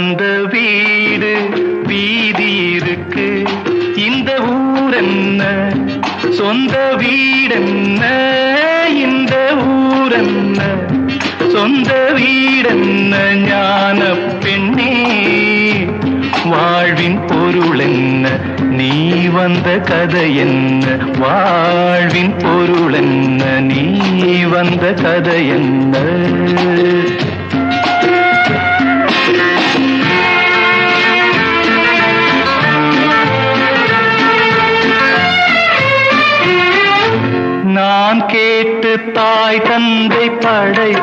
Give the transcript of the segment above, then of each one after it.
தெய்வம் வீடு வீதி இருக்கு. இந்த ஊரென்ன? சொந்த வீடென்ன? இந்த ஊரென்ன? சொந்த வீடென்ன? ஞான பெண்ணே வாழ்வின் பொருள் என்ன? நீ வந்த கதை என்ன? வாழ்வின் பொருள் என்ன? நீ வந்த கதை என்ன?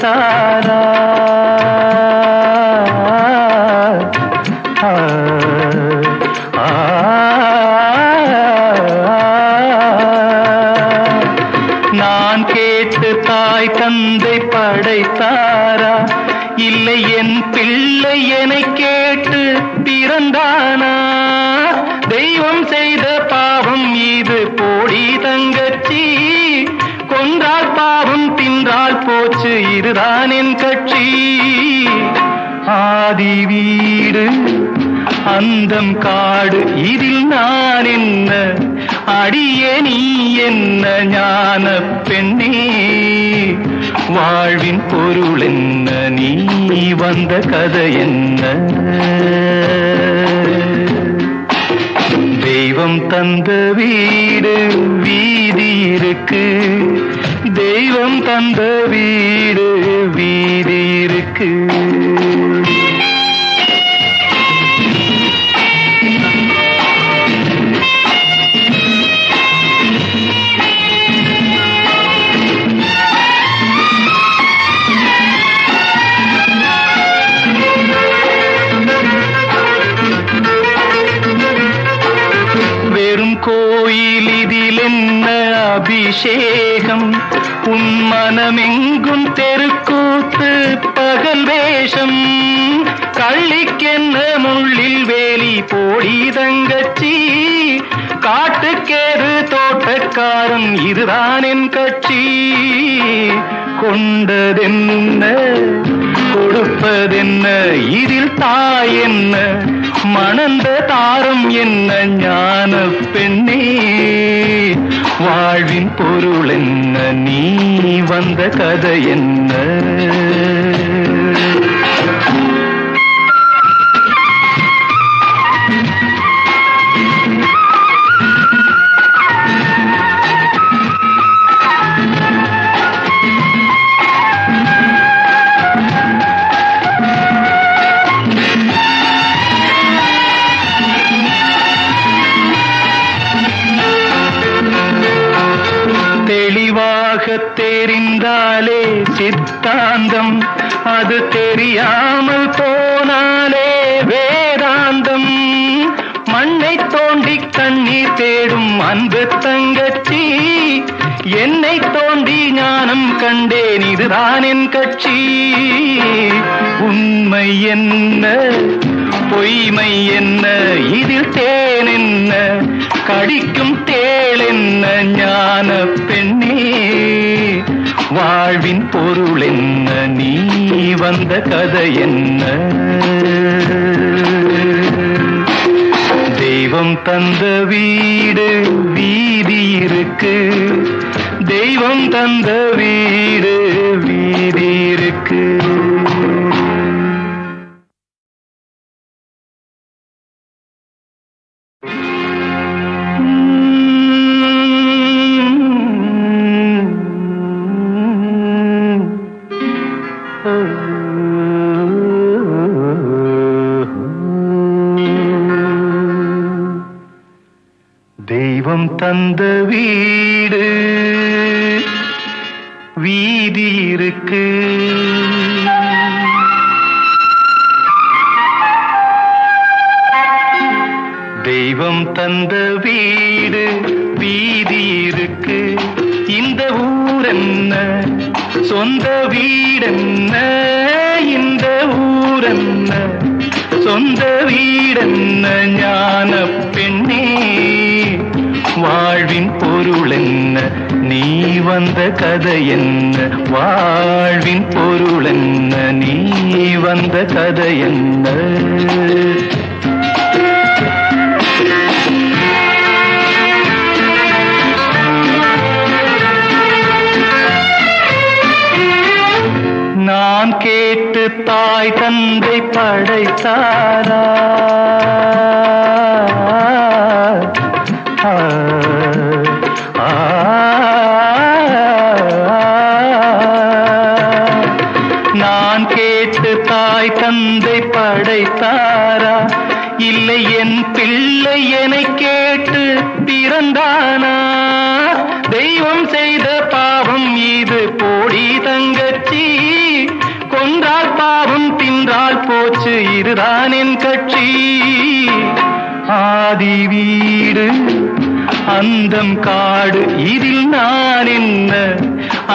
சாரா ஆ, நான் கேட்டு தாய் தந்தை படைத்தாரா இல்லை என் பிள்ளை என கேட்டு பிறந்தானா தெய்வம் செய்த பாவம் ஈ போச்சு இதுதான் என் கட்சி. ஆதி வீடு அந்தம் காடு இதில் நான் என்ன? அடியே நீ என்ன ஞான பெண்ணே? வாழ்வின் பொருள் என்ன? நீ வந்த கதை என்ன? தெய்வம் தந்த வீடு வீதி இருக்கு. தெய்வம் தந்த வீடு வீ கோயில் இதில் என்ன அபிஷேகம்? உன் மனமெங்கும் தெருக்கூத்து பகல் வேஷம். கள்ளிக்கென்ன முள்ளில் வேலி போடி தங்கச்சி. காட்டுக்கேறு தோட்டக்காரன் இதுதான் என் கட்சி. கொண்டதென்ன? கொடுப்பதென்ன? இதில் தாய் என்ன? மணந்த தாரம் என்ன ஞான பெண்ணே? வாழ்வின் பொருள் என்ன? நீ வந்த கதை என்ன? தெளிவாக தெரிந்தாலே சித்தாந்தம் அது தெரியாமல் போனாலே வேதாந்தம். மண்ணை தோண்டி கண்ணீர் தேடும் அன்பு தங்கச்சி என்னை தோண்டி ஞானம் கண்டேன் இதுதான் என் கட்சி. உண்மை என்ன? பொய்மை என்ன? இதில் தேன் என்ன? கடிக்கும் தேள் என்ன? ஞான பெண்ணே வாழ்வின் பொருள் என்ன? நீ வந்த கதை என்ன? தெய்வம் தந்த வீடு வீதி இருக்கு. தெய்வம் தந்த வீடு தெய்வம் தந்த வீடு வீதி இருக்கு. தெய்வம் தந்த வீடு வீதி இருக்கு. இந்த ஊரென்ன? சொந்த வீடென்ன? இந்த ஊரென்ன? சொந்த வீடென்ன? ஞான என்ன நீ வந்த கதை என்ன? வாழ்வின் பொருள் என்ன? நீ வந்த கதை என்ன? நான் கேட்டு தாய் தந்தை படைத்தாரா? படைத்தாரா இல்லை என் பிள்ளை என கேட்டு பிறந்தானா? தெய்வம் செய்த பாவம் இது போடி தங்கச்சி. கொன்றால் பாவம் தின்றால் போச்சு இதுதான் என் கட்சி. ஆதி வீடு அந்தம் காடு இதில் நான் என்ன